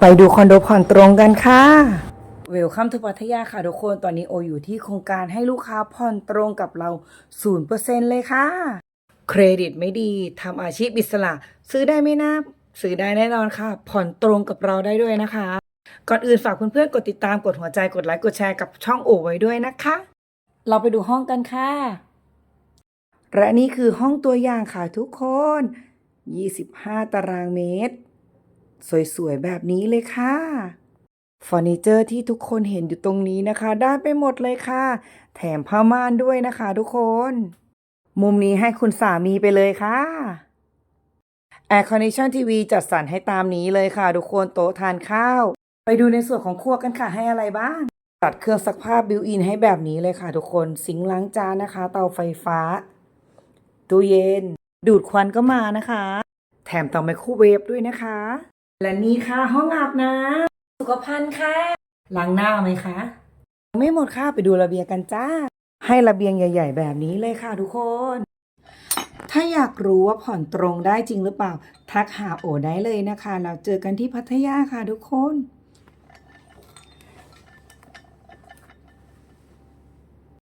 ไปดูคอนโดผ่อนตรงกันค่ะเวลคัมทูพัทยาค่ะทุกคน ตอนนี้โออยู่ที่โครงการให้ลูกค้าผ่อนตรงกับเรา 0%เลยค่ะ เครดิตไม่ดีทำอาชีพอิสระ ซื้อได้ไหมนะซื้อได้แน่นอนค่ะ ผ่อนตรงกับเราได้ด้วยนะคะ ก่อนอื่นฝากเพื่อนๆกดติดตามกดหัวใจกดไลค์กดแชร์กับช่องโอไว้ด้วยนะคะ เราไปดูห้องกันค่ะ และนี่คือห้องตัวอย่างค่ะทุกคน 25 ตารางเมตร สวยๆ แบบนี้เลยค่ะเฟอร์นิเจอร์ที่ทุกคนเห็นอยู่ตรงนี้นะคะ ได้ไปหมดเลยค่ะ แถมผ้าม่านด้วยนะคะทุกคน มุมนี้ให้คุณสามีไปเลยค่ะ Air Condition TV จัดสรรให้ตามนี้เลยค่ะ ทุกคนโต๊ะทานข้าว ไปดูในส่วนของครัวกันค่ะให้อะไรบ้างตัดเครื่องซักผ้าบิวอินให้แบบนี้เลยค่ะ ทุกคนซิงล้างจานนะคะ เตาไฟฟ้าตู้เย็น ดูดควันก็มานะคะ แถมเตาไมโครเวฟด้วยนะคะ และนี่ค่ะห้องอาบน้ำสุขภัณฑ์ค่ะล้างหน้าไหมคะ ไม่หมดค่ะไปดูระเบียงกันจ้า ให้ระเบียงใหญ่ ๆ แบบนี้เลยค่ะทุกคน ถ้าอยากรู้ว่าผ่อนตรงได้จริงหรือเปล่า ทักหาโอได้เลยนะคะ เราเจอกันที่พัทยาค่ะทุกคน